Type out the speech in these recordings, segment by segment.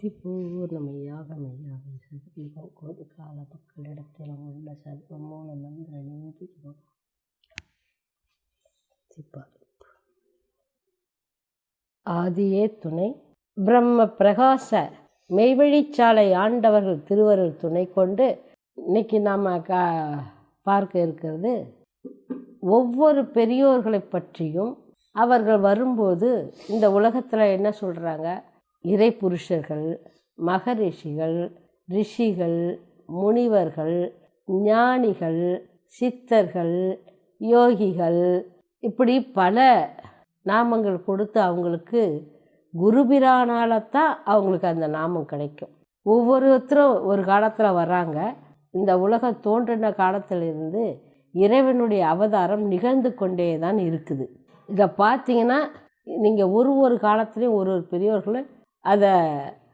சக்தி பூர்ணமையாக மையாக சதீபம் கோடி கால மக்களிடத்திலும் உள்ள சர்வ மூல மந்திர நீதிக்கும் ஆதியே துணை. பிரம்ம பிரகாச மெய்வழிச்சாலை ஆண்டவர்கள் திருவருள் துணை கொண்டு இன்னைக்கு நாம் கா பார்க்க இருக்கிறது ஒவ்வொரு பெரியோர்களை பற்றியும். அவர்கள் வரும்போது இந்த உலகத்தில் என்ன சொல்கிறாங்க இறை புருஷர்கள் மகரிஷிகள் ரிஷிகள் முனிவர்கள் ஞானிகள் சித்தர்கள் யோகிகள் இப்படி பல நாமங்கள் கொடுத்து அவங்களுக்கு குருபிரானால்தான் அவங்களுக்கு அந்த நாமம் கிடைக்கும். ஒவ்வொருத்தரும் ஒரு காலத்தில் வராங்க இந்த உலகம் தோன்றின காலத்திலிருந்து இறைவனுடைய அவதாரம் நிகழ்ந்து கொண்டே தான் இருக்குது. இதை பார்த்தீங்கன்னா நீங்கள் ஒரு ஒரு காலத்துலேயும் ஒரு ஒரு பெரியவர்கள் அதை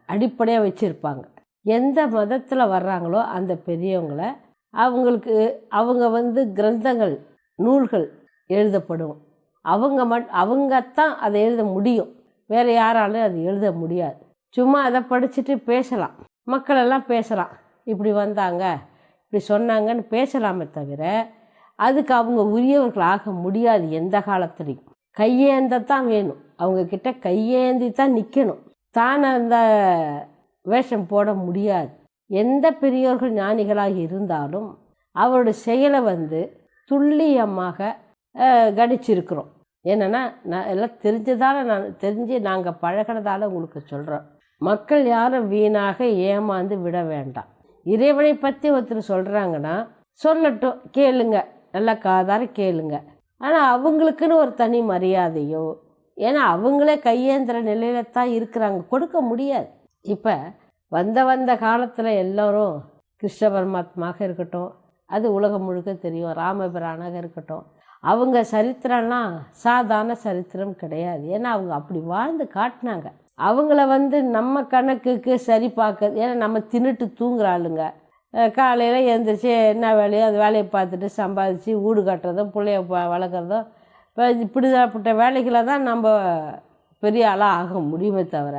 அடிப்படையாக வச்சுருப்பாங்க. எந்த மதத்தில் வர்றாங்களோ அந்த பெரியவங்களை அவங்களுக்கு அவங்க வந்து கிரந்தங்கள் நூல்கள் எழுதப்படும். அவங்க மட் அவங்கத்தான் அதை எழுத முடியும். வேறு யாராலும் அது எழுத முடியாது. சும்மா அதை படிச்சுட்டு பேசலாம். மக்களெல்லாம் பேசலாம். இப்படி வந்தாங்க இப்படி சொன்னாங்கன்னு பேசலாமே தவிர அதுக்கு அவங்க உரியவர்கள் ஆக முடியாது எந்த காலத்துலேயும். கையேந்தத்தான் வேணும். அவங்கக்கிட்ட கையேந்தி தான் நிற்கணும் தான் அந்த வேஷம் போட முடியாது. எந்த பெரியோர்கள் ஞானிகளாக இருந்தாலும் அவருடைய செயலை வந்து துல்லியமாக கணிச்சிருக்கிறோம். என்னென்னா நான் எல்லாம் தெரிஞ்சதால் நான் தெரிஞ்சு நாங்கள் பழகினதால் உங்களுக்கு சொல்கிறோம் மக்கள் யாரும் வீணாக ஏமாந்து விட வேண்டாம். இறைவனை பற்றி ஒருத்தர் சொல்கிறாங்கன்னா சொல்லட்டும் கேளுங்க. நல்லா காதார கேளுங்க. ஆனால் அவங்களுக்குன்னு ஒரு தனி மரியாதையோ ஏன்னா அவங்களே கையேந்திர நிலையில தான் இருக்கிறாங்க. கொடுக்க முடியாது. இப்போ வந்த வந்த காலத்தில் எல்லோரும் கிருஷ்ண பரமாத்மாக இருக்கட்டும் அது உலகம் முழுக்க தெரியும் ராமபிரானாக இருக்கட்டும். அவங்க சரித்திரம்லாம் சாதாரண சரித்திரம் கிடையாது. ஏன்னா அவங்க அப்படி வாழ்ந்து காட்டினாங்க. அவங்கள வந்து நம்ம கணக்குக்கு சரி பார்க்க ஏன்னா நம்ம தின்னுட்டு தூங்குற ஆளுங்க. காலையில் எழுந்திரிச்சி என்ன வேலையோ அந்த வேலையை பார்த்துட்டு சம்பாதிச்சு வீடு கட்டுறதும் பிள்ளைய வளர்க்குறதும் இப்போ இப்படிப்பட்ட வேலைகளை தான் நம்ம பெரிய ஆளாக ஆக முடியுமே தவிர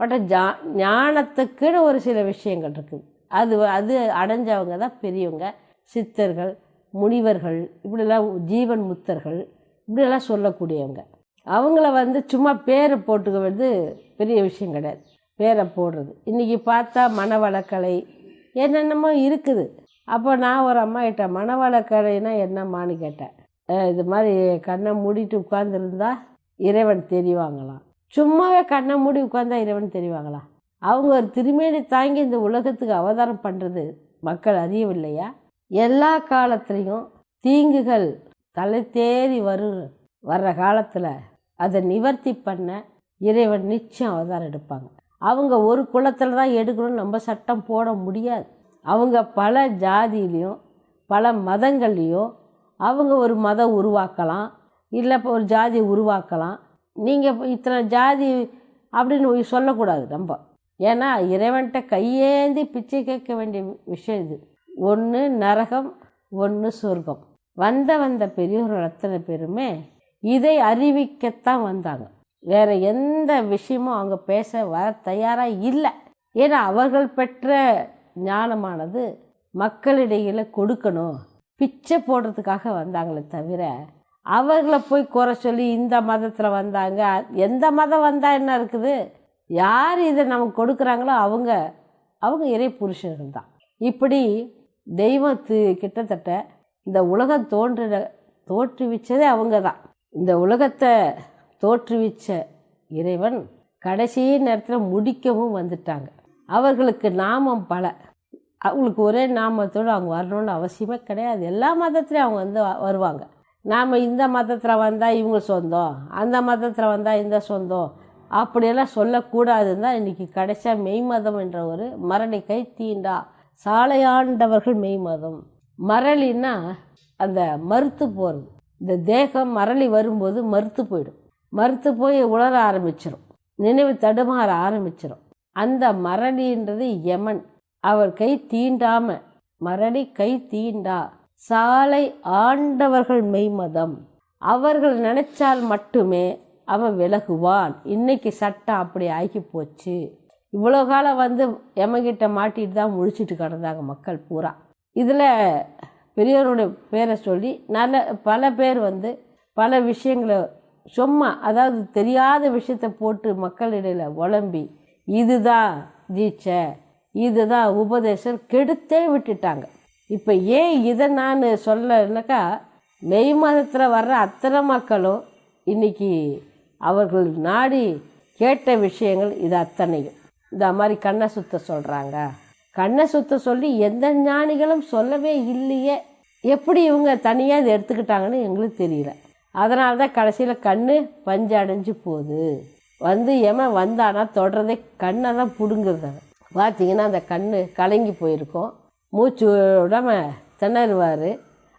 பட் ஜா ஞானத்துக்குன்னு ஒரு சில விஷயங்கள் இருக்குது. அது அது அடைஞ்சவங்க தான் பெரியவங்க. சித்தர்கள் முனிவர்கள் இப்படிலாம் ஜீவன் முத்தர்கள் இப்படியெல்லாம் சொல்லக்கூடியவங்க. அவங்கள வந்து சும்மா பேரை போட்டுக்க வந்து பெரிய விஷயம் கிடையாது. பேரை போடுறது. இன்றைக்கி பார்த்தா மனவளக்கலை என்னென்னமோ இருக்குது. அப்போ நான் ஒரு அம்மா கிட்ட மனவளக்கலைன்னா என்னம்மான்னு கேட்டேன். இது மாதிரி கண்ணை மூடிட்டு உட்கார்ந்துருந்தா இறைவன் தெரிவாங்களாம் சும்மாவே கண்ணை மூடி உட்காந்தா இறைவன் தெரிவாங்களா? அவங்க ஒரு திருமேனி தாங்கி இந்த உலகத்துக்கு அவதாரம் பண்ணுறது மக்கள் அறியவில்லையா? எல்லா காலத்துலேயும் தீங்குகள் தலை தேறி வரு வர்ற காலத்தில் அதை நிவர்த்தி பண்ண இறைவன் நிச்சயம் அவதாரம் எடுப்பாங்க. அவங்க ஒரு குளத்தில் தான் எடுக்கணும்னு நம்ம சட்டம் போட முடியாது. அவங்க பல ஜாதியிலையும் பல மதங்கள்லேயும் அவங்க ஒரு மதம் உருவாக்கலாம் இல்லை இப்போ ஒரு ஜாதி உருவாக்கலாம். நீங்கள் இத்தனை ஜாதி அப்படின்னு சொல்லக்கூடாது நம்ம. ஏன்னா இறைவன்கிட்ட கையேந்தி பிச்சை கேட்க வேண்டிய விஷயம் இது. ஒன்று நரகம் ஒன்று சொர்க்கம். வந்த வந்த பெரியவர்கள் அத்தனை பேருமே இதை அறிவிக்கத்தான் வந்தாங்க. வேறு எந்த விஷயமும் அவங்க பேச வர தயாராக இல்லை. ஏன்னா அவர்கள் பெற்ற ஞானமானது மக்களிடையில் கொடுக்கணும். பிச்சை போடுறதுக்காக வந்தாங்களே தவிர அவர்களை போய் குறை சொல்லி இந்த மதத்தில் வந்தாங்க. எந்த மதம் வந்தால் என்ன இருக்குது? யார் இதை நமக்கு கொடுக்குறாங்களோ அவங்க அவங்க இறை புருஷர்கள் தான். இப்படி தெய்வத்து கிட்டத்தட்ட இந்த உலகம் தோன்றின தோற்றுவிச்சதே அவங்க தான். இந்த உலகத்தை தோற்றுவிச்ச இறைவன் கடைசி நேரத்தில் முடிக்கவும் வந்துட்டாங்க. அவர்களுக்கு நாமம் பல. அவங்களுக்கு ஒரே நாமத்தோடு அவங்க வரணும்னு அவசியமே கிடையாது. எல்லா மதத்துலேயும் அவங்க வந்து வருவாங்க. நாம் இந்த மதத்தில் வந்தால் இவங்க சொந்தம் அந்த மதத்தில் வந்தால் இந்த சொந்தம் அப்படியெல்லாம் சொல்லக்கூடாதுன்னு தான் இன்றைக்கி கடைசியாக மெய் மதம் என்ற ஒரு மரணி கை தீண்டா சாலையாண்டவர்கள் மெய் மதம். மரளின்னா அந்த மறுத்து போகிறது இந்த தேகம் மரளி வரும்போது மறுத்து போயிடும். மறுத்து போய் உளர ஆரம்பிச்சிடும் நினைவு தடுமாற ஆரம்பிச்சிடும் அந்த மரளின்றது யமன். அவர் கை தீண்டாம மரளி கை தீண்டா. சாலை ஆண்டவர்கள் மெய்மதம். அவர்கள் நினைச்சால் மட்டுமே அவன் விலகுவான். இன்னைக்கு சட்டம் அப்படி ஆகி போச்சு. இவ்வளோ காலம் வந்து எமகிட்ட மாட்டிட்டு தான் முழிச்சிட்டு கிடந்தாங்க மக்கள் பூரா. இதில் பெரியவருடைய பேரை சொல்லி நல்ல பல பேர் வந்து பல விஷயங்களை சும்மா அதாவது தெரியாத விஷயத்தை போட்டு மக்களிடையில் உழம்பி இதுதான் தீட்சை. இதுதான் உபதேசம் கெடுத்தே விட்டுட்டாங்க. இப்போ ஏன் இதை நான் சொல்லனாக்கா மெய் மாதத்தில் வர்ற அத்தனை மக்களும் இன்னைக்கு அவர்கள் நாடி கேட்ட விஷயங்கள் இது அத்தனையும். இந்த மாதிரி கண்ணை சுத்த சொல்கிறாங்க கண்ணை சுத்த சொல்லி எந்த ஞானிகளும் சொல்லவே இல்லையே. எப்படி இவங்க தனியாக இதை எடுத்துக்கிட்டாங்கன்னு எங்களுக்கு தெரியல. அதனால தான் கடைசியில் கண் பஞ்சு அடைஞ்சு போகுது. வந்து ஏமா வந்தானா தொடர்றதே கண்ணை தான் பிடுங்குறதாங்க. பார்த்தீங்கன்னா அந்த கண் கலங்கி போயிருக்கும். மூச்சு விடாம திணறுவார்.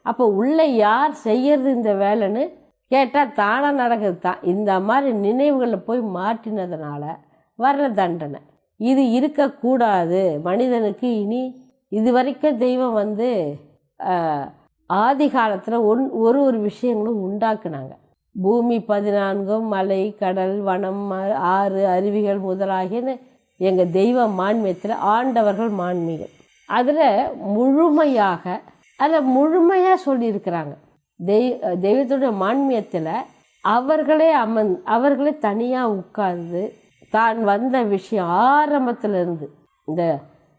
அப்போ உள்ளே யார் செய்யறது இந்த வேலைன்னு கேட்டால் தானாக நடக்குது தான். இந்த மாதிரி நினைவுகளில் போய் மாட்டினதுனால வர்ற தண்டனை. இது இருக்கக்கூடாது. மனிதனுக்கு இனி இது வரைக்கும் தெய்வம் வந்து ஆதி காலத்தில் ஒன் ஒரு ஒரு விஷயங்களும் உண்டாக்குனாங்க. பூமி பதினான்கும் மலை கடல் வனம் ஆறு அருவிகள் முதலாகியன்னு எங்கள் தெய்வ மான்மியத்தில் ஆண்டவர்கள் மான்மிகள். அதில் முழுமையாக அதில் முழுமையாக சொல்லியிருக்கிறாங்க. தெய் தெய்வத்துடைய மான்மியத்தில் அவர்களே அமன் அவர்களே தனியாக உட்கார்ந்து தான் வந்த விஷயம் ஆரம்பத்திலிருந்து இந்த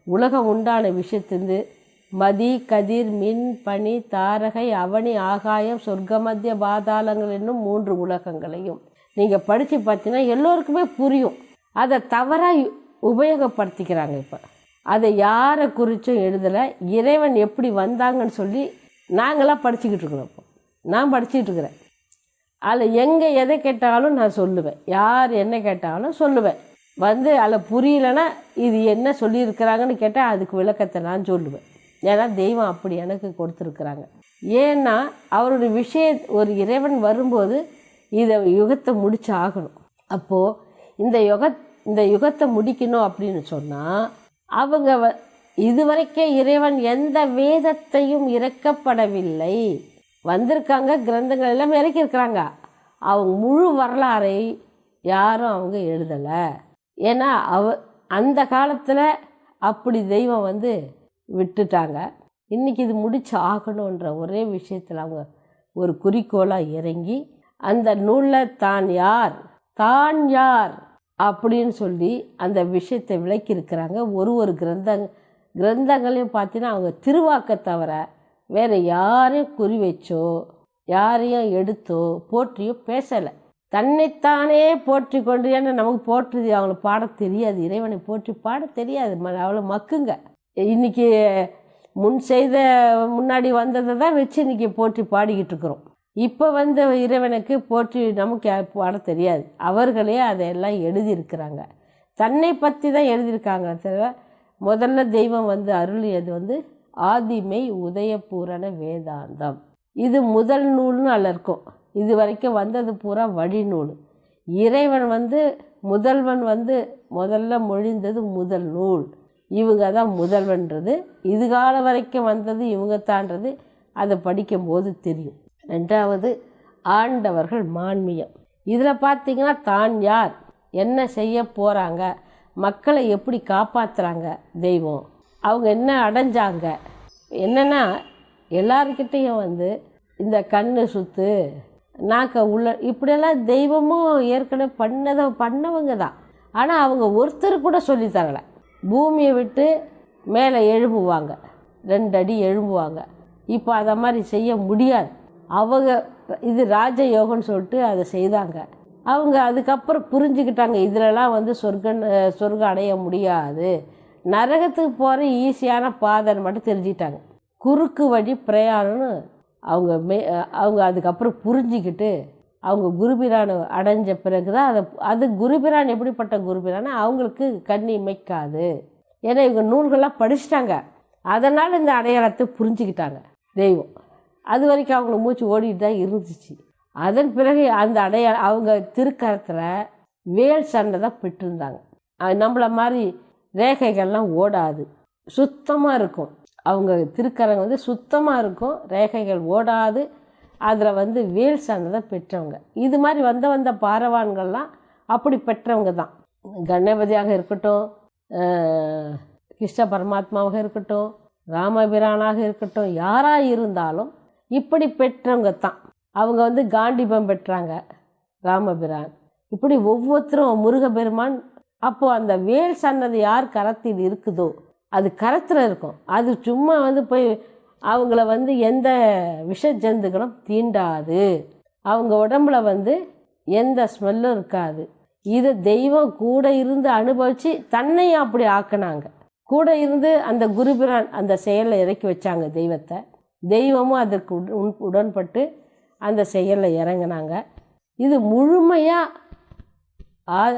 உலகம் உண்டான விஷயத்திலிருந்து மதி கதிர் மின் பனி தாரகை அவனி ஆகாயம் சொர்க்கமத்திய பாதாளங்கள் என்னும் மூன்று உலகங்களையும் நீங்கள் படித்து பார்த்தீங்கன்னா எல்லோருக்குமே புரியும். அதை தவறாக உபயோகப்படுத்திக்கிறாங்க இப்போ. அதை யாரை குறித்தும் எழுதலை. இறைவன் எப்படி வந்தாங்கன்னு சொல்லி நாங்களாம் படிச்சுக்கிட்டு இருக்கிறோம் இப்போ. நான் படிச்சுக்கிட்டு இருக்கிறேன். அதில் எங்கே எதை கேட்டாலும் நான் சொல்லுவேன். யார் என்ன கேட்டாலும் சொல்லுவேன். வந்து அதில் புரியலன்னா இது என்ன சொல்லியிருக்கிறாங்கன்னு கேட்டால் அதுக்கு விளக்கத்தை நான் சொல்லுவேன். ஏன்னா தெய்வம் அப்படி எனக்கு கொடுத்துருக்குறாங்க. ஏன்னா அவருடைய விஷய ஒரு இறைவன் வரும்போது இதை யுகத்தை முடிச்சு ஆகணும் அப்போது இந்த யுக இந்த யுகத்தை முடிக்கணும் அப்படின்னு சொன்னால் அவங்க வ- இதுவரைக்கும் இறைவன் எந்த வேதத்தையும் இறக்கப்படவில்லை. வந்திருக்காங்க கிரந்தங்கள் எல்லாம் இறக்கியிருக்கிறாங்க அவங்க முழு வரலாறை யாரும் அவங்க எழுதலை. ஏன்னா அவ அந்த காலத்தில் அப்படி தெய்வம் வந்து விட்டுட்டாங்க. இன்றைக்கி இது முடிச்சு ஆகணுன்ற ஒரே விஷயத்தில் அவங்க ஒரு குறிக்கோளாக இறங்கி அந்த நூலில் தான் யார் தான் யார் அப்படின்னு சொல்லி அந்த விஷயத்தை விளக்கியிருக்கிறாங்க. ஒரு ஒரு கிரந்தங் கிரந்தங்களையும் பார்த்தீங்கன்னா அவங்க திருவாக்க தவிர வேறு யாரையும் குறி வச்சோ யாரையும் எடுத்தோ போற்றியோ பேசலை. தன்னைத்தானே போற்றி கொண்டு ஏன்னா நமக்கு போற்றுது அவங்கள பாட தெரியாது. இறைவனை போற்றி பாட தெரியாது. ம- அவ்வளோ மக்குங்க. இன்னைக்கு முன் செய்த முன்னாடி வந்ததை தான் வச்சு இன்றைக்கி போற்றி பாடிக்கிட்டு இருக்கிறோம். இப்போ வந்த இறைவனுக்கு போற்றி நமக்கு பாட தெரியாது. அவர்களே அதையெல்லாம் எழுதியிருக்கிறாங்க. தன்னை பற்றி தான் எழுதியிருக்காங்க தவிர முதல்ல தெய்வம் வந்து அருளியது வந்து ஆதிமை உதயபூரண வேதாந்தம். இது முதல் நூல்னு அல்ல இருக்கும் இது வரைக்கும் வந்தது பூரா வழிநூல். இறைவன் வந்து முதல்வன் வந்து முதல்ல மொழிந்தது முதல் நூல். இவங்க தான் முதல்வன்றது. இது வரைக்கும் வந்தது இவங்க தான்றது. அதை படிக்கும்போது தெரியும். ரெண்டாவது ஆண்டவர்கள் மான்மியம் இதில் பார்த்தீங்கன்னா தான் யார்? என்ன செய்ய போகிறாங்க மக்களை எப்படி காப்பாற்றுறாங்க தெய்வம். அவங்க என்ன அடைஞ்சாங்க? என்னென்னா எல்லாருக்கிட்டேயும் வந்து இந்த கண்ணு சுத்து நாக்க உள்ள இப்படியெல்லாம் தெய்வமும் ஏற்கனவே பண்ணதை பண்ணவங்க தான். ஆனால் அவங்க ஒருத்தர் கூட சொல்லித் தரலை. பூமியை விட்டு மேலே எழும்புவாங்க. ரெண்டு அடி எழும்புவாங்க. இப்போ அதை மாதிரி செய்ய முடியாது. அவங்க இது ராஜயோகம்னு சொல்லிட்டு அதை செய்தாங்க. அவங்க அதுக்கப்புறம் புரிஞ்சுக்கிட்டாங்க இதிலலாம் வந்து சொர்க்கன் சொர்க்கம் அடைய முடியாது. நரகத்துக்கு போகிற ஈஸியான பாதைன்னு மட்டும் தெரிஞ்சுக்கிட்டாங்க. குறுக்கு வழி பிரயாணம்னு அவங்க மே அவங்க அதுக்கப்புறம் புரிஞ்சுக்கிட்டு அவங்க குருபிரான் அடைஞ்ச பிறகு தான் அதை அது குருபிரான் எப்படிப்பட்ட குருபிரான் அவங்களுக்கு கண்ணி இமைக்காது ஏன்னா இவங்க நூல்கள்லாம் படிச்சிட்டாங்க. அதனால் இந்த அடையாளத்தை புரிஞ்சுக்கிட்டாங்க தெய்வம். அது வரைக்கும் அவங்கள மூச்சு ஓடிட்டு தான் இருந்துச்சு. அதன் பிறகு அந்த அடையா அவங்க திருக்கரத்தில் வேல் சண்டை தான் பெற்றிருந்தாங்க. அது நம்மள மாதிரி ரேகைகள்லாம் ஓடாது. சுத்தமாக இருக்கும். அவங்க திருக்கரங்க வந்து சுத்தமாக இருக்கும். ரேகைகள் ஓடாது. அதில் வந்து வேல் சண்டை தான் பெற்றவங்க. இது மாதிரி வந்த வந்த பாரவான்கள்லாம் அப்படி பெற்றவங்க தான். கணபதியாக இருக்கட்டும் கிருஷ்ண பரமாத்மாவாக இருக்கட்டும் ராமபிரானாக இருக்கட்டும் யாராக இருந்தாலும் இப்படி பெற்றவங்க தான் அவங்க வந்து காண்டிபம் பெற்றாங்க ராமபிரான். இப்படி ஒவ்வொருத்தரும் முருகபெருமான் அப்போது அந்த வேல் சன்னதி யார் கரத்தில் இருக்குதோ அது கரத்தில் இருக்கும். அது சும்மா வந்து போய் அவங்கள வந்து எந்த விஷ ஜந்துகளும் தீண்டாது. அவங்க உடம்புல வந்து எந்த ஸ்மெல்லும் இருக்காது. இதை தெய்வம் கூட இருந்து அனுபவித்து தன்னையும் அப்படி ஆக்கினாங்க. கூட இருந்து அந்த குருபிரான் அந்த செயலை இறக்கி வச்சாங்க தெய்வத்தை. தெய்வமும் அதற்கு உன்- உடன்பட்டு அந்த செயலில் இறங்குனாங்க. இது முழுமையாக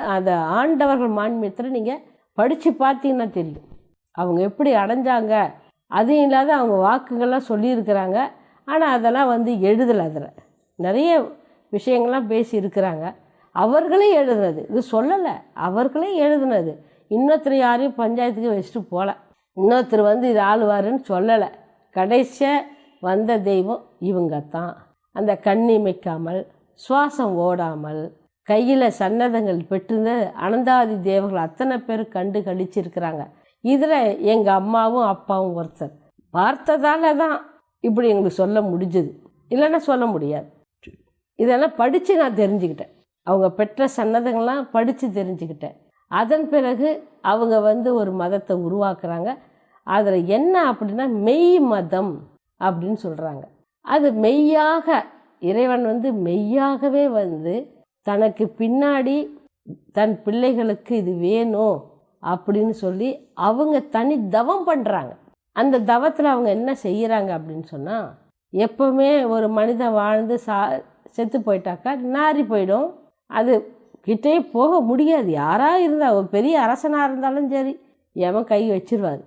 அந்த ஆண்டவர்கள் மான்மியத்தில் நீங்கள் படித்து பார்த்தீங்கன்னா தெரியும். அவங்க எப்படி அடைஞ்சாங்க அதுவும் இல்லாத அவங்க வாக்குகள்லாம் சொல்லியிருக்கிறாங்க. ஆனால் அதெல்லாம் வந்து எழுதலை அதில். நிறைய விஷயங்கள்லாம் பேசி இருக்கிறாங்க அவர்களே எழுதுனது. இது சொல்லலை. அவர்களே எழுதுனது. இன்னொருத்தர் யாரையும் பஞ்சாயத்துக்கு வச்சுட்டு போகல. இன்னொருத்தர் வந்து இது ஆளுவாருன்னு சொல்லலை. கடைசியாக வந்த தெய்வம் இவங்க தான் அந்த கண்ணிமைக்காமல் சுவாசம் ஓடாமல் கையில் சன்னதங்கள் பெற்றிருந்த அனந்தாதி தேவர்கள் அத்தனை பேர் கண்டு கழிச்சிருக்கிறாங்க. இதில் எங்கள் அம்மாவும் அப்பாவும் ஒருத்தர். பார்த்ததால தான் இப்படி எங்களுக்கு சொல்ல முடிஞ்சது. இல்லைன்னா சொல்ல முடியாது. இதெல்லாம் படித்து நான் தெரிஞ்சுக்கிட்டேன். அவங்க பெற்ற சன்னதங்கள்லாம் படித்து தெரிஞ்சுக்கிட்டேன். அதன் பிறகு அவங்க வந்து ஒரு மதத்தை உருவாக்குறாங்க. அதில் என்ன அப்படின்னா மெய் மதம். அப்படின்னு சொல்கிறாங்க அது மெய்யாக இறைவன் வந்து மெய்யாகவே வந்து தனக்கு பின்னாடி தன் பிள்ளைகளுக்கு இது வேணும் அப்படின்னு சொல்லி அவங்க தனி தவம் பண்ணுறாங்க அந்த தவத்தில் அவங்க என்ன செய்கிறாங்க அப்படின்னு சொன்னால் எப்போவுமே ஒரு மனிதன் வாழ்ந்து சா செத்து போயிட்டாக்கா நாறி போயிடும். அது கிட்டே போக முடியாது. யாராக இருந்தால் ஒரு பெரிய அரசனாக இருந்தாலும் சரி எவன் கை வச்சிருவார்.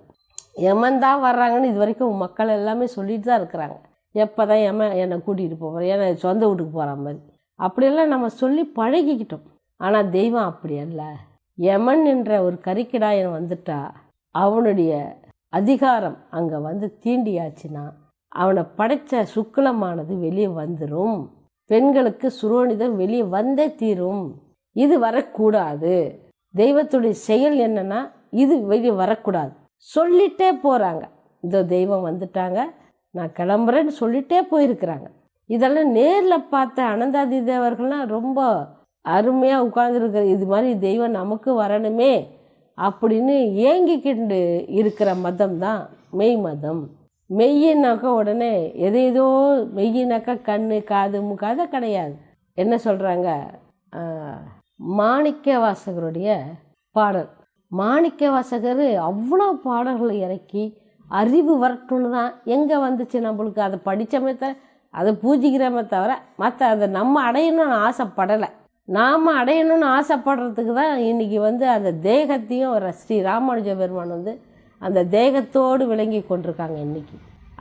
எமன் தான் வர்றாங்கன்னு இது வரைக்கும் மக்கள் எல்லாமே சொல்லிட்டு தான் இருக்கிறாங்க. எப்போ தான் எமன் என்னை கூட்டிகிட்டு போகிறேன் என்னை சொந்த வீட்டுக்கு போகிற மாதிரி. அப்படியெல்லாம் நம்ம சொல்லி பழகிக்கிட்டோம். ஆனால் தெய்வம் அப்படி அல்ல. யமன் என்ற ஒரு கரிக்கிடாயன் வந்துட்டா அவனுடைய அதிகாரம் அங்கே வந்து தீண்டியாச்சுன்னா அவனை படைத்த சுக்லமானது வெளியே வந்துடும் பெண்களுக்கு சுரோனிதம் வெளியே வந்தே தீரும். இது வரக்கூடாது. தெய்வத்துடைய செயல் என்னன்னா இது வெளியே வரக்கூடாது. சொல்லிட்டே போகிறாங்க இந்த தெய்வம் வந்துட்டாங்க. நான் கிளம்புறேன்னு சொல்லிட்டே போயிருக்கிறாங்க. இதெல்லாம் நேரில் பார்த்த அனந்தாதி தேவர்கள்லாம் ரொம்ப அருமையாக உட்கார்ந்துருக்கிற இது மாதிரி தெய்வம் நமக்கு வரணுமே அப்படின்னு ஏங்கிக்கிண்டு இருக்கிற மதம் தான் மெய் மதம். மெய்யினாக்கா உடனே எது ஏதோ மெய்யினாக்கா கண் காது முக்காத கிடையாது. என்ன சொல்கிறாங்க மாணிக்க வாசகருடைய பாடல். மாணிக்க வாசகர் அவ்வளோ பாடல்களை இறக்கி அறிவு வரட்டும்னு தான் எங்கே வந்துச்சு நம்மளுக்கு? அதை படித்தமே தவிர அதை பூஜிக்கிறோமே தவிர மற்ற அதை நம்ம அடையணும்னு ஆசைப்படலை. நாம் அடையணும்னு ஆசைப்படுறதுக்கு தான் இன்றைக்கி வந்து அந்த தேகத்தையும் ஒரு ஸ்ரீ ராமானுஜ பெருமான் வந்து அந்த தேகத்தோடு விளங்கி கொண்டிருக்காங்க இன்றைக்கி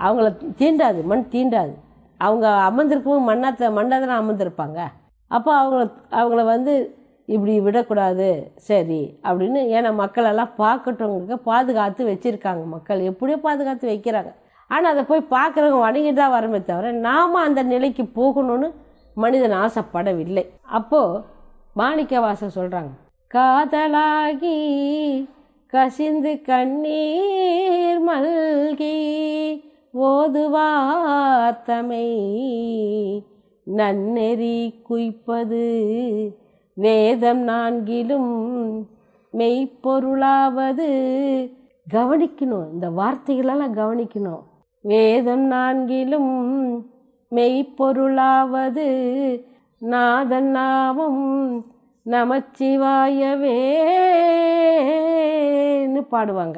அவங்கள தீண்டாது மண் தீண்டாது. அவங்க அமர்ந்திருக்கவும் மண்ணத்தை மண்ணை அமர்ந்திருப்பாங்க? அப்போ அவங்கள அவங்கள வந்து இப்படி விடக்கூடாது. சரி அப்படின்னு ஏன்னா மக்களெல்லாம் பார்க்கட்டவங்களுக்கு பாதுகாத்து வச்சுருக்காங்க மக்கள். எப்படியோ பாதுகாத்து வைக்கிறாங்க. ஆனால் அதை போய் பார்க்குறவங்க வணங்கிட்டு தான் வரமே தவிர நாம் அந்த நிலைக்கு போகணும்னு மனிதன் ஆசைப்படவில்லை. அப்போது மாணிக்கவாசன் சொல்கிறாங்க காதலாகி கசிந்து கண்ணீர் மல்கி ஓதுவார்த்தமை நன்னெறி குய்ப்பது வேதம் நான்கிலும் மெய்ப்பொருளாவது. கவனிக்கணும் இந்த வார்த்தைகளெல்லாம் கவனிக்கணும். வேதம் நான்கிலும் மெய்ப்பொருளாவது. நாதன் நாமம் நமச்சிவாயவேன்னு பாடுவாங்க.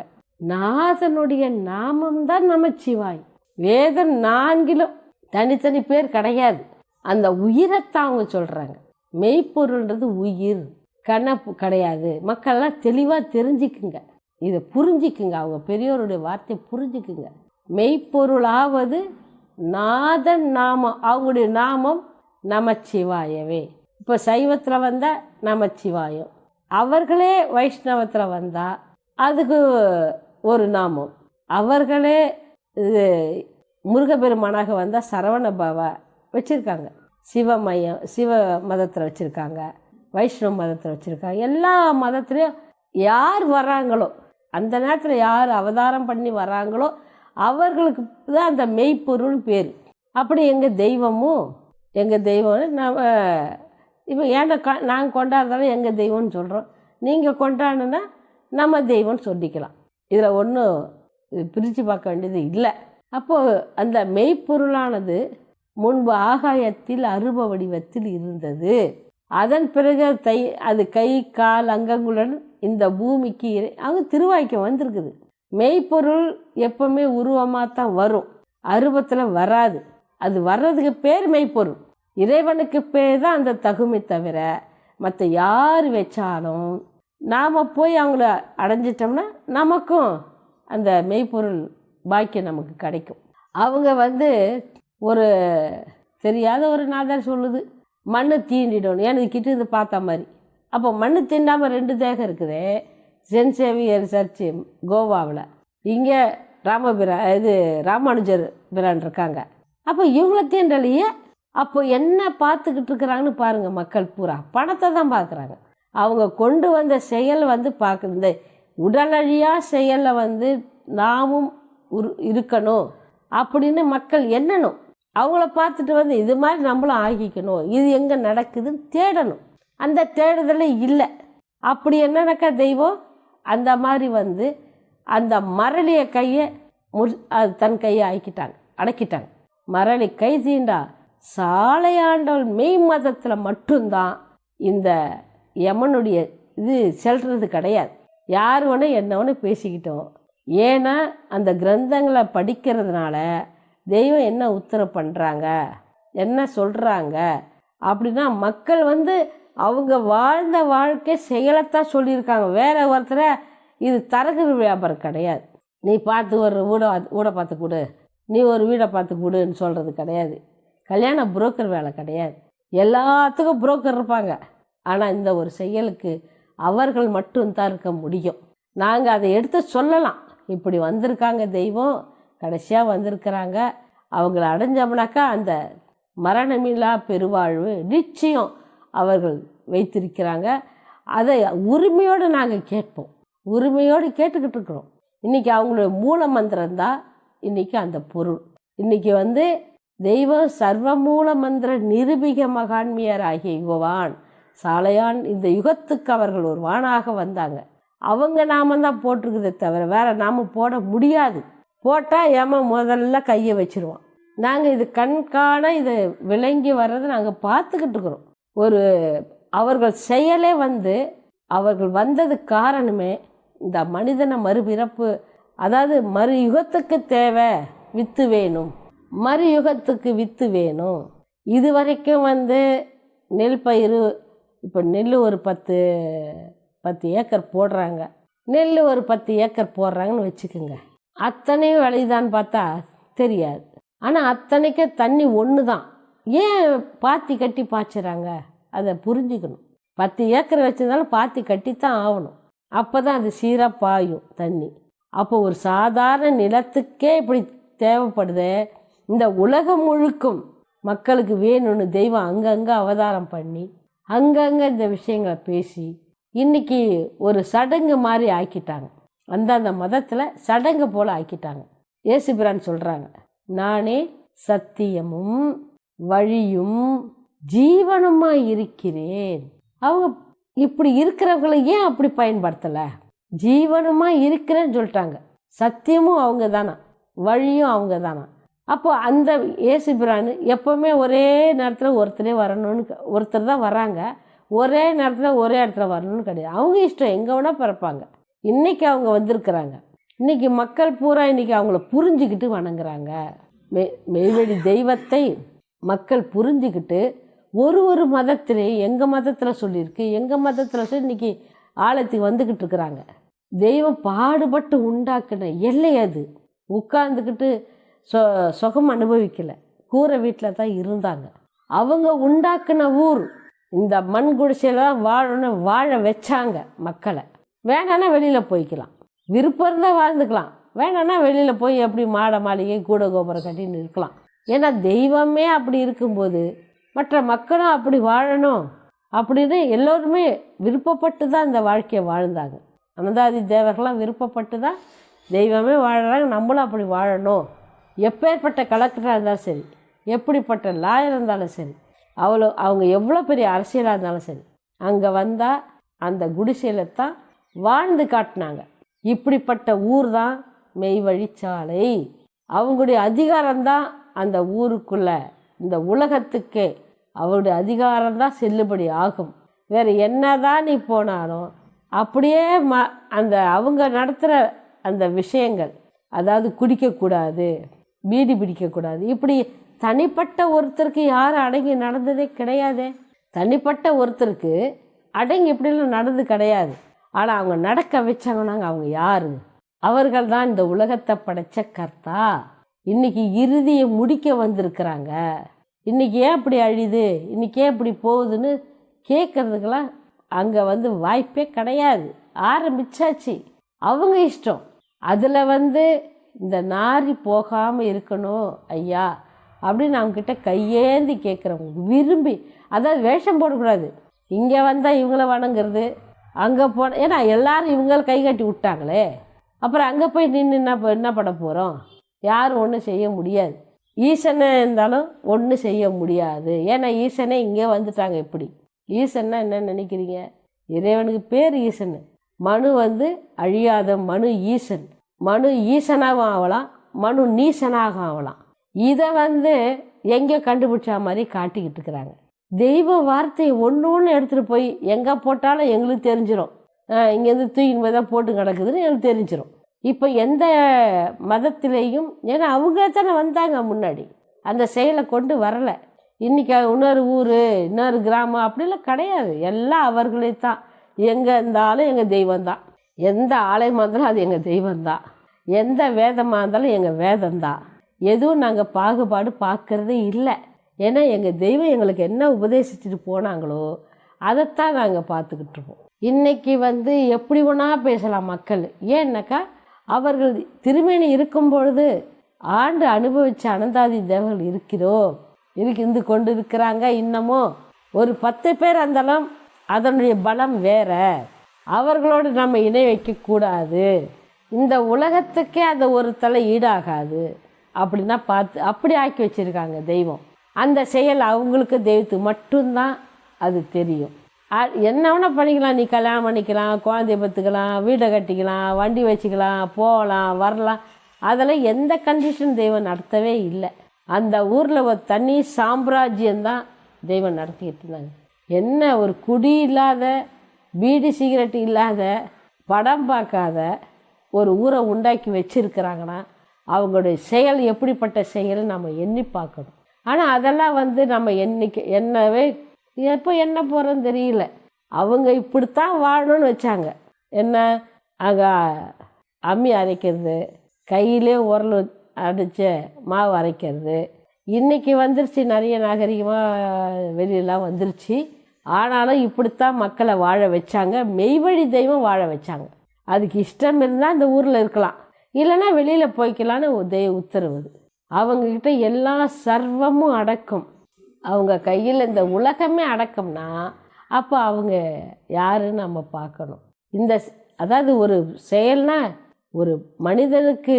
நாதனுடைய நாமம்தான் நமச்சிவாய். வேதம் நான்கிலும் தனித்தனி பேர் கிடையாது. அந்த உயிரைத்தான் அவங்க சொல்கிறாங்க மெய்ப்பொருள்ன்றது உயிர் கணப்பு கிடையாது. மக்கள்லாம் தெளிவாக தெரிஞ்சுக்குங்க. இதை புரிஞ்சிக்குங்க. அவங்க பெரியோருடைய வார்த்தையை புரிஞ்சுக்குங்க. மெய்ப்பொருளாவது நாதன் நாமம். அவங்களுடைய நாமம் நமச்சிவாயவே. இப்போ சைவத்தில் வந்தால் நமச்சிவாயம். அவர்களே வைஷ்ணவத்தில் வந்தால் அதுக்கு ஒரு நாமம். அவர்களே இது முருகப்பெருமானாக வந்தால் சரவண பவா வச்சுருக்காங்க. சிவ மையம் சிவ மதத்தில் வச்சுருக்காங்க. வைஷ்ணவ மதத்தில் வச்சுருக்காங்க. எல்லா மதத்துலேயும் யார் வராங்களோ அந்த நேரத்தில் யார் அவதாரம் பண்ணி வராங்களோ அவர்களுக்கு தான் அந்த மெய்ப்பொருள் பேர். அப்படி எங்கள் தெய்வமும் எங்கள் தெய்வம் நம்ம இப்போ ஏன்னா நாங்கள் கொண்டாடுறதால எங்கள் தெய்வம்னு சொல்கிறோம் நீங்கள் கொண்டாடுனா நம்ம தெய்வம்னு சொல்லிக்கலாம். இதில் ஒன்றும் பிரித்து பார்க்க வேண்டியது இல்லை. அப்போது அந்த மெய்ப்பொருளானது முன்பு ஆகாயத்தில் அருப வடிவத்தில் இருந்தது. அதன் பிறகு தை அது கை கால் அங்கங்களுடன் இந்த பூமிக்கு அவங்க திருவாய்க்கம் வந்திருக்குது. மெய்ப்பொருள் எப்பவுமே உருவமாக தான் வரும். அருவத்தில் வராது. அது வர்றதுக்கு பேர் மெய்ப்பொருள். இறைவனுக்கு பேர் தான் அந்த தகுமை தவிர மற்ற யார் வச்சாலும் நாம் போய் அவங்கள அடைஞ்சிட்டோம்னா நமக்கும் அந்த மெய்ப்பொருள் பாக்கியம் நமக்கு கிடைக்கும். அவங்க வந்து ஒரு தெரியாத ஒரு நாதார் சொல்லுது. மண் தீண்டிடணும். எனக்கு கிட்ட இது பார்த்த மாதிரி. அப்போ மண் தீண்டாமல் ரெண்டு தேகம் இருக்குது. சென் சேவியர் சர்ச்சு கோவாவில். இங்கே ராமபிரா இது ராமானுஜர் பிரான் இருக்காங்க. அப்போ இவங்கள தீண்டலையே அப்போ என்ன பார்த்துக்கிட்டு இருக்கிறாங்கன்னு பாருங்கள் மக்கள் பூரா. பணத்தை தான் பார்க்குறாங்க. அவங்க கொண்டு வந்த செயல் வந்து பார்க்க இந்த உடலழியாக செயலில் வந்து நாமும் உரு இருக்கணும். அப்படின்னு மக்கள் எண்ணணும். அவங்கள பார்த்துட்டு வந்து இது மாதிரி நம்மளும் ஆகிக்கணும். இது எங்கே நடக்குதுன்னு தேடணும். அந்த தேடுதலே இல்லை. அப்படி என்னன்னாக்கா தெய்வம்? அந்த மாதிரி வந்து அந்த மரளிய கையை மு அது தன் கையை ஆக்கிட்டாங்க அடக்கிட்டாங்க. மரளி கை தீண்டா சாலையாண்டவள் மெய் மதத்தில் மட்டும்தான் இந்த யமனுடைய இது செல்றது கிடையாது. யார் வேணும் என்ன வேணால் பேசிக்கிட்டோம். ஏன்னா அந்த கிரந்தங்களை படிக்கிறதுனால தெய்வம் என்ன உத்தரவு பண்ணுறாங்க என்ன சொல்கிறாங்க அப்படின்னா மக்கள் வந்து அவங்க வாழ்ந்த வாழ்க்கை செயலைத்தான் சொல்லியிருக்காங்க. வேற ஒருத்தரை இது தரகு வியாபாரம் கிடையாது. நீ பார்த்து ஒரு வீடை வீடை பார்த்து கொடு. நீ ஒரு வீடை பார்த்து கொடுன்னு சொல்கிறது கிடையாது. கல்யாண புரோக்கர் வேலை கிடையாது. எல்லாத்துக்கும் புரோக்கர் இருப்பாங்க. ஆனால் இந்த ஒரு செயலுக்கு அவர்கள் மட்டும்தான் இருக்க முடியும். நாங்கள் அதை எடுத்து சொல்லலாம். இப்படி வந்திருக்காங்க தெய்வம். கடைசியாக வந்திருக்கிறாங்க. அவங்கள அடைஞ்சோம்னாக்கா அந்த மரணமில்லா பெருவாழ்வு நிச்சயம் அவர்கள் வைத்திருக்கிறாங்க. அதை உரிமையோடு நாங்கள் கேட்போம். உரிமையோடு கேட்டுக்கிட்டு இருக்கிறோம். இன்றைக்கி அவங்களுடைய மூல மந்திரம் தான் இன்றைக்கி அந்த பொருள். இன்றைக்கி வந்து தெய்வம் சர்வ மூல மந்திர நிருபிக மகான்மியர் ஆகிய யுகவான் சாலையான் இந்த யுகத்துக்கு அவர்கள் ஒரு வானாக வந்தாங்க. அவங்க நாம தான் போட்டிருக்குதே தவிர வேற நாம போட முடியாது. போட்டால் ஏமா முதல்ல கையை வச்சிருவோம் நாங்கள் இது கண்காண இதை விளங்கி வர்றதை நாங்கள் பார்த்துக்கிட்டு இருக்கிறோம். ஒரு அவர்கள் செயலே வந்து அவர்கள் வந்ததுக்கு காரணமே இந்த மனிதனை மறுபிறப்பு. அதாவது மறு யுகத்துக்கு தேவை வித்து வேணும். மறு யுகத்துக்கு வித்து வேணும். இது வரைக்கும் வந்து நெல் பயிர் இப்போ நெல் ஒரு பத்து பத்து ஏக்கர் போடுறாங்க. நெல் ஒரு பத்து ஏக்கர் போடுறாங்கன்னு வச்சுக்கோங்க. அத்தனையும் விளையுதான்னு பார்த்தா தெரியாது. ஆனால் அத்தனைக்கு தண்ணி ஒன்று தான் ஏன் பாத்தி கட்டி பாய்ச்சுறாங்க? அதை புரிஞ்சுக்கணும். பத்து ஏக்கர் வச்சிருந்தாலும் பாத்தி கட்டித்தான் ஆகணும். அப்போ தான் அது சீராக பாயும் தண்ணி. அப்போ ஒரு சாதாரண நிலத்துக்கே இப்படி தேவைப்படுதே. இந்த உலகம் முழுக்கும் மக்களுக்கு வேணும்னு தெய்வம் அங்கங்கே அவதாரம் பண்ணி அங்கங்கே இந்த விஷயங்களை பேசி இன்னைக்கு ஒரு சடங்கு மாதிரி ஆக்கிட்டாங்க. அந்தந்த மதத்தில் சடங்கு போல் ஆக்கிட்டாங்க. ஏசுபிரான் சொல்கிறாங்க நானே சத்தியமும் வழியும் ஜீவனமாக இருக்கிறேன். அவங்க இப்படி இருக்கிறவங்களை ஏன் அப்படி பயன்படுத்தலை? ஜீவனமாக இருக்கிறேன்னு சொல்லிட்டாங்க. சத்தியமும் அவங்க தானா? வழியும் அவங்க தானா? அப்போ அந்த ஏசுபிரான் எப்போவுமே ஒரே நேரத்தில் ஒருத்தரே வரணும்னு ஒருத்தர் தான் வராங்க. ஒரே நேரத்தில் ஒரே இடத்துல வரணும்னு கிடையாது. அவங்க இஷ்டம் எங்கே வேணால் பிறப்பாங்க. இன்னைக்கு அவங்க வந்திருக்கிறாங்க. இன்னைக்கு மக்கள் பூரா இன்னைக்கு அவங்கள புரிஞ்சுக்கிட்டு வணங்குறாங்க. மெ மெய்வெளி தெய்வத்தை மக்கள் புரிஞ்சுக்கிட்டு ஒரு ஒரு மதத்திலே எங்கள் மதத்தில் சொல்லியிருக்கு எங்கள் மதத்தில் சொல்லி இன்றைக்கி ஆழத்துக்கு வந்துக்கிட்டு இருக்கிறாங்க. தெய்வம் பாடுபட்டு உண்டாக்குன எல்லை அது. உட்கார்ந்துக்கிட்டு சொ சுகம் அனுபவிக்கலை. கூரை வீட்டில் தான் இருந்தாங்க. அவங்க உண்டாக்குன ஊர் இந்த மண் குடிசையில தான் வாழணும் வாழ வச்சாங்க மக்களை. வேணான்னா வெளியில் போய்க்கலாம். விருப்பம் இருந்தால் வாழ்ந்துக்கலாம். வேணான்னா வெளியில் போய் எப்படி மாட மாளிகை கூட கோபுரம் கட்டின்னு இருக்கலாம் ஏன்னா தெய்வமே அப்படி இருக்கும்போது மற்ற மக்களும் அப்படி வாழணும் அப்படின்னு எல்லோருமே விருப்பப்பட்டு தான் இந்த வாழ்க்கையை வாழ்ந்தாங்க. அனந்தாதி தேவர்கள்லாம் விருப்பப்பட்டு தான் தெய்வமே வாழறாங்க நம்மளும் அப்படி வாழணும். எப்பேற்பட்ட கலெக்டராக இருந்தாலும் சரி எப்படிப்பட்ட லாயர் இருந்தாலும் சரி அவ்வளோ அவங்க எவ்வளோ பெரிய அரசியலாக இருந்தாலும் சரி அங்கே வந்தால் அந்த குடிசையில தான் வாழ்ந்து காட்டினாங்க. இப்படிப்பட்ட ஊர் தான் மெய்வழிச்சாலை. அவங்களுடைய அதிகாரம்தான் அந்த ஊருக்குள்ள இந்த உலகத்துக்கே. அவருடைய அதிகாரம்தான் செல்லுபடி ஆகும். வேறு என்னதான் நீ போனாலும் அப்படியே ம அந்த அவங்க நடத்துகிற அந்த விஷயங்கள் அதாவது குடிக்கக்கூடாது பீடி பிடிக்கக்கூடாது இப்படி தனிப்பட்ட ஒருத்தருக்கு யாரும் அடங்கி நடந்ததே கிடையாதே. தனிப்பட்ட ஒருத்தருக்கு அடங்கி இப்படிலாம் நடந்து கிடையாது. ஆனால் அவங்க நடக்க வச்சாங்கன்னாங்க அவங்க யாரு? அவர்கள் தான் இந்த உலகத்தை படைச்ச கர்த்தா. இன்னைக்கு இறுதியை முடிக்க வந்திருக்கிறாங்க. இன்னைக்கு ஏன் இப்படி அழியுது? இன்னைக்கு ஏன் இப்படி போகுதுன்னு கேட்கறதுக்கெல்லாம் அங்கே வந்து வாய்ப்பே கிடையாது. ஆரம்பிச்சாச்சு. அவங்க இஷ்டம். அதில் வந்து இந்த நாரி போகாமல் இருக்கணும் ஐயா அப்படின்னு அவங்கக்கிட்ட கையேந்தி கேட்குறவங்க விரும்பி அதாவது வேஷம் போடக்கூடாது. இங்கே வந்தால் இவங்கள வணங்குறது அங்கே போன ஏன்னா எல்லாரும் இவங்க கை கட்டி விட்டாங்களே. அப்புறம் அங்கே போய் நின்று என்ன என்ன பண்ண போகிறோம் யாரும் ஒன்றும் செய்ய முடியாது. ஈசனை இருந்தாலும் ஒன்றும் செய்ய முடியாது. ஏன்னா ஈசனே இங்கே வந்துட்டாங்க எப்படி ஈசன்னா என்ன நினைக்கிறீங்க? இறைவனுக்கு பேர் ஈசன். மனு வந்து அழியாத மனு ஈசன். மனு ஈசனாகவும் ஆகலாம் மனு நீசனாகவும் ஆகலாம். இதை வந்து எங்கே கண்டுபிடிச்சா மாதிரி காட்டிக்கிட்டு இருக்கிறாங்க. தெய்வ வார்த்தையை ஒன்று ஒன்று எடுத்துகிட்டு போய் எங்கே போட்டாலும் எங்களுக்கு தெரிஞ்சிடும் இங்கேருந்து தூக்கின்னு போய் தான் போட்டு கிடக்குதுன்னு எங்களுக்கு தெரிஞ்சிடும் இப்போ எந்த மதத்திலேயும் ஏன்னா அவங்க தானே வந்தாங்க முன்னாடி. அந்த செயலை கொண்டு வரலை. இன்றைக்கி இன்னொரு ஊர் இன்னொரு கிராமம் அப்படிலாம் கிடையாது. எல்லாம் அவர்களே தான். எங்கே இருந்தாலும் எங்கள் தெய்வம் தான். எந்த ஆலயமாக இருந்தாலும் அது எங்கள் தெய்வம் தான். எந்த வேதமாக இருந்தாலும் எங்கள் வேதம் தான். எதுவும் நாங்கள் பாகுபாடு பார்க்கறதே இல்லை. ஏன்னா எங்கள் தெய்வம் எங்களுக்கு என்ன உபதேசிச்சுட்டு போனாங்களோ அதைத்தான் நாங்கள் பார்த்துக்கிட்டு இருப்போம் இன்றைக்கி வந்து எப்படி ஒன்றா பேசலாம் மக்கள். ஏன்னாக்கா அவர்கள் திருமணி இருக்கும் பொழுது ஆண்டு அனுபவிச்ச அனந்தாதி தேவர்கள் இருக்கிறோம். இருந்து கொண்டு இருக்கிறாங்க இன்னமும் ஒரு பத்து பேர் அந்தளம் அதனுடைய பலம் வேற. அவர்களோடு நம்ம இணை வைக்கக்கூடாது இந்த உலகத்துக்கே அந்த ஒரு தலை ஈடாகாது. அப்படின்னா பார்த்து அப்படி ஆக்கி வச்சிருக்காங்க தெய்வம். அந்த செயல் அவங்களுக்கு தெய்வத்துக்கு மட்டும்தான் அது தெரியும். என்ன வேணால் பண்ணிக்கலாம். நீ கல்யாணம் பண்ணிக்கலாம் குழந்தைய பத்துக்கலாம் வீடை கட்டிக்கலாம் வண்டி வச்சுக்கலாம் போகலாம் வரலாம். அதெல்லாம் எந்த கண்டிஷன் தெய்வம் நடத்தவே இல்லை. அந்த ஊரில் ஒரு தனி சாம்ராஜ்யம்தான் தெய்வம் நடத்திக்கிட்டு இருந்தாங்க. என்ன ஒரு குடி இல்லாத பீடி சிகரெட் இல்லாத படம் பார்க்காத ஒரு ஊரை உண்டாக்கி வச்சிருக்கிறாங்கன்னா அவங்களுடைய செயல் எப்படிப்பட்ட செயல் நம்ம எண்ணி பார்க்கணும். ஆனால் அதெல்லாம் வந்து நம்ம என்னைக்கு என்னவே எப்போ என்ன போகிறோன்னு தெரியல. அவங்க இப்படித்தான் வாழணும்னு வச்சாங்க. என்ன அங்கே அம்மி அரைக்கிறது கையிலே உரல் அடித்த மாவு அரைக்கிறது. இன்றைக்கி வந்துருச்சு நிறைய நாகரிகமாக வெளியெல்லாம் வந்துருச்சு. ஆனாலும் இப்படித்தான் மக்களை வாழ வச்சாங்க. மெய்வழி தெய்வம் வாழ வச்சாங்க. அதுக்கு இஷ்டம் இருந்தால் அந்த ஊரில் இருக்கலாம். இல்லைன்னா வெளியில் போய்க்கலான்னு ஒரு தெய்வ உத்தரவு அவங்கக்கிட்ட எல்லா சர்வமும் அடக்கும். அவங்க கையில் இந்த உலகமே அடக்கம்னா அப்போ அவங்க யாருன்னு நம்ம பார்க்கணும். இந்த அதாவது ஒரு செயல்னா ஒரு மனிதனுக்கு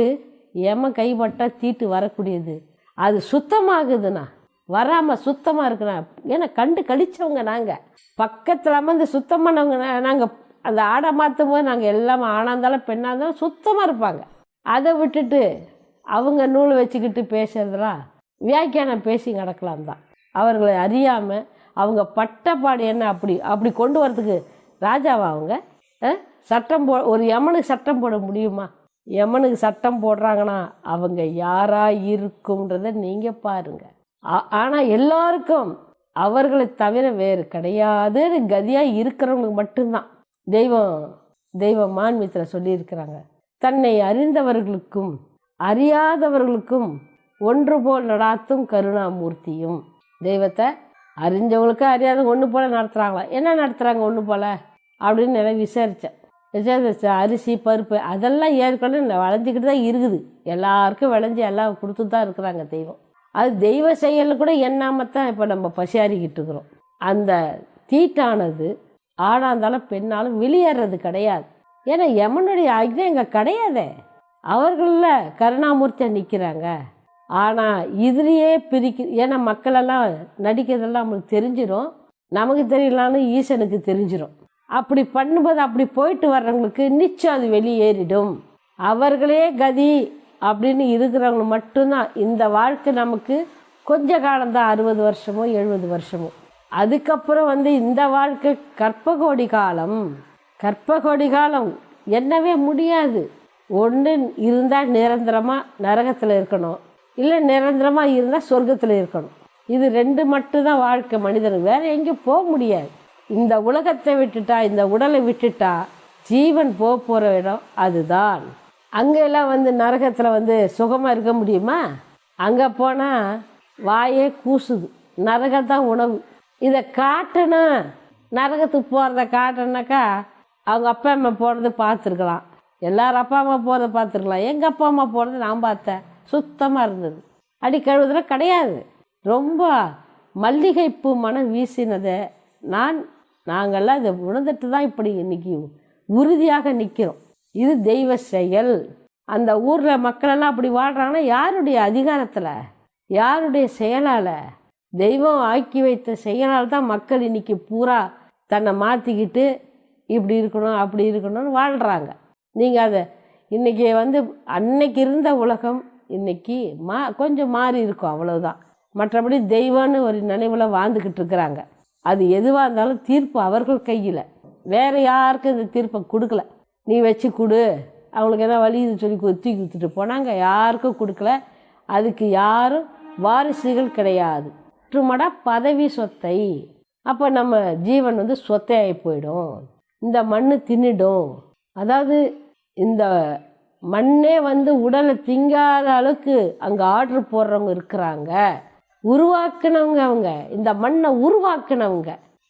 ஏமா கைப்பட்டால் தீட்டு வரக்கூடியது. அது சுத்தமாகுதுண்ணா வராமல் சுத்தமாக இருக்குண்ணா ஏன்னா கண்டு கழிச்சவங்க நாங்கள் பக்கத்தில் அமர்ந்து சுத்தமானவங்க நாங்கள் அந்த ஆடை மாற்றும் போது நாங்கள் எல்லாமே ஆணாக இருந்தாலும் பெண்ணாக இருந்தாலும் சுத்தமாக இருப்பாங்க. அதை விட்டுட்டு அவங்க நூல் வச்சுக்கிட்டு பேசுறதெல்லாம் வியாக்கியானம் பேசி நடக்கலாம் தான். அவர்களை அறியாமல் அவங்க பட்டப்பாடு என்ன அப்படி அப்படி கொண்டு வரதுக்கு ராஜாவா அவங்க? சட்டம் போ ஒரு யமனுக்கு சட்டம் போட முடியுமா? யமனுக்கு சட்டம் போடுறாங்கன்னா அவங்க யாராக இருக்கும்ன்றத நீங்கள் பாருங்கள் ஆனால் எல்லாருக்கும் அவர்களை தவிர வேறு கிடையாதுன்னு கதியாக இருக்கிறவங்களுக்கு மட்டும்தான். தெய்வம் தெய்வம் மான்மித்திர சொல்லியிருக்கிறாங்க. தன்னை அறிந்தவர்களுக்கும் அறியாதவர்களுக்கும் ஒன்று போல் நடாத்தும் கருணாமூர்த்தியும். தெய்வத்தை அறிஞ்சவங்களுக்கு அறியாத ஒன்று போல் நடத்துகிறாங்களா என்ன நடத்துகிறாங்க ஒன்று போல்? அப்படின்னு நிறைய விசாரித்தேன் விசாரிச்ச அரிசி பருப்பு அதெல்லாம் ஏற்கனவே வளைஞ்சிக்கிட்டு தான் இருக்குது. எல்லாருக்கும் விளைஞ்சி எல்லாம் கொடுத்து தான் இருக்கிறாங்க தெய்வம். அது தெய்வ செயலில் கூட எண்ணாமல் தான் இப்போ நம்ம பசியாறிக்கிட்டு இருக்கிறோம். அந்த தீட்டானது ஆடாந்தாலும் பெண்ணாலும் வெளியேறது கிடையாது. ஏன்னா யமனுடைய ஆக்ஞை இங்கே கிடையாதே. அவர்களில் கருணாமூர்த்தியாக நிற்கிறாங்க ஆனால் இதுலேயே பிரிக்க ஏன்னா மக்களெல்லாம் நடிக்கிறதெல்லாம் நம்மளுக்கு தெரிஞ்சிடும் நமக்கு தெரியலான்னு ஈசனுக்கு தெரிஞ்சிடும் அப்படி பண்ணும்போது அப்படி போயிட்டு வர்றவங்களுக்கு நிச்சயம் அது வெளியேறிடும். அவர்களே கதி அப்படின்னு இருக்கிறவங்க மட்டும்தான். இந்த வாழ்க்கை நமக்கு கொஞ்ச காலம்தான் அறுபது வருஷமோ எழுபது வருஷமோ. அதுக்கப்புறம் வந்து இந்த வாழ்க்கை கற்பகோடி காலம். கற்பகோடி காலம். என்னவே முடியாது. ஒன்று இருந்தால் நிரந்தரமாக நரகத்தில் இருக்கணும். இல்லை நிரந்தரமாக இருந்தால் சொர்க்கத்தில் இருக்கணும். இது ரெண்டு மட்டும்தான் வாழ்க்கை மனிதனுக்கு. வேறு எங்கேயும் போக முடியாது. இந்த உலகத்தை விட்டுட்டா இந்த உடலை விட்டுட்டா ஜீவன் போக போகிற இடம் அதுதான். அங்கெல்லாம் வந்து நரகத்தில் வந்து சுகமாக இருக்க முடியுமா? அங்கே போனால் வாயே கூசுது. நரகம் தான் உணவு. இதை காட்டணும். நரகத்துக்கு போகிறத காட்டணுனாக்கா அவங்க அப்பா அம்மா போகிறது பார்த்துருக்கலாம். எல்லாரும் அப்பா அம்மா போகிறத பார்த்துருக்கலாம். எங்கள் அப்பா அம்மா போனது நான் பார்த்தேன். சுத்தமாக இருந்தது. அடி கழுவுதுல கிடையாது. ரொம்ப மல்லிகைப்பூ மனம் வீசினதை நான் நாங்கள்லாம் இதை உணர்ந்துட்டு தான் இப்படி இன்றைக்கி உறுதியாக நிற்கிறோம் இது தெய்வ செயல். அந்த ஊரில் மக்களெல்லாம் அப்படி வாழ்கிறாங்கன்னா யாருடைய அதிகாரத்தில்? யாருடைய செயலால்? தெய்வம் ஆக்கி வைத்த செயலால் தான் மக்கள் இன்னைக்கு பூரா தன்னை மாற்றிக்கிட்டு இப்படி இருக்கணும் அப்படி இருக்கணும்னு வாழ்கிறாங்க நீங்கள் அதை இன்றைக்கி வந்து அன்னைக்கு இருந்த உலகம் இன்றைக்கி மா கொஞ்சம் மாறி இருக்கும் அவ்வளவுதான். மற்றபடி தெய்வம்னு ஒரு நினைவில் வாழ்ந்துக்கிட்டு இருக்கிறாங்க. அது எதுவாக இருந்தாலும் தீர்ப்பு அவர்கள் கையில். வேறு யாருக்கும் இந்த தீர்ப்பை கொடுக்கல. நீ வச்சு கொடு. அவங்களுக்கு எதாவது வழி இது சொல்லி தூக்கி கொடுத்துட்டு போனாங்க யாருக்கும் கொடுக்கல. அதுக்கு யாரும் வாரிசுகள் கிடையாது. மற்றுமடா பதவி சொத்தை. அப்போ நம்ம ஜீவன் வந்து சொத்தையாகி போயிடும். இந்த மண் தின்னிடும். அதாவது இந்த மண்ணே வந்து உடலை திங்காத அளவுக்கு அங்கே ஆர்டர் போடுறவங்க இருக்கிறாங்க. உருவாக்குனவங்க அவங்க. இந்த மண்ணை உருவாக்குனவங்க.